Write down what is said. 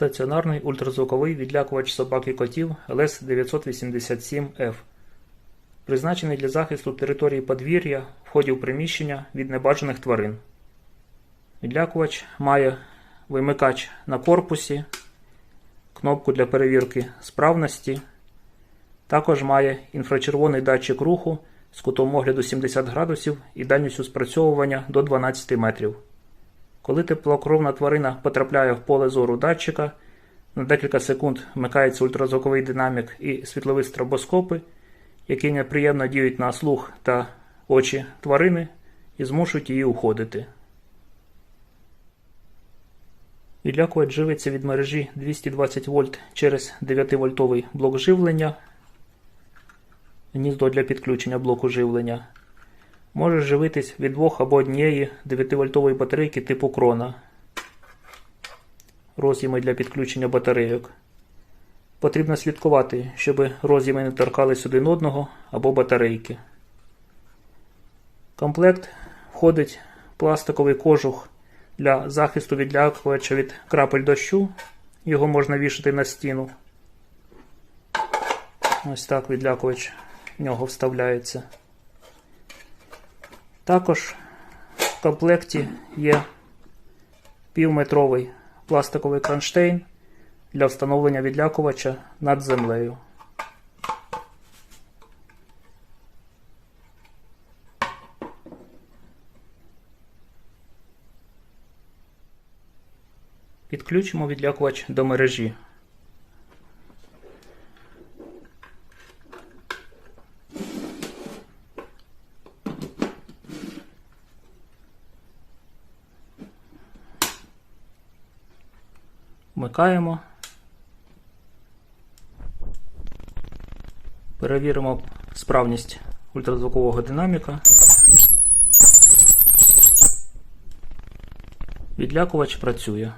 Стаціонарний ультразвуковий відлякувач собак і котів ЛС-987F. Призначений для захисту території подвір'я, входів приміщення від небажаних тварин. Відлякувач має вимикач на корпусі, кнопку для перевірки справності. Також має інфрачервоний датчик руху з кутом огляду 70 градусів і дальністю спрацьовування до 12 метрів. Коли теплокровна тварина потрапляє в поле зору датчика, на декілька секунд вмикається ультразвуковий динамік і світлові стробоскопи, які неприємно діють на слух та очі тварини і змушують її уходити. Відлякувач живиться від мережі 220 вольт через 9-вольтовий блок живлення, гніздо для підключення блоку живлення. Може живитись від двох або однієї 9-вольтової батарейки типу крона. Роз'єми для підключення батарейок. Потрібно слідкувати, щоб роз'єми не торкались один одного або батарейки. Комплект входить пластиковий кожух для захисту відлякувача від крапель дощу. Його можна вішати на стіну. Ось так відлякувач в нього вставляється. Також в комплекті є півметровий пластиковий кронштейн для встановлення відлякувача над землею. Підключимо відлякувач до мережі. Вмикаємо. Перевіримо справність ультразвукового динаміка. Відлякувач працює.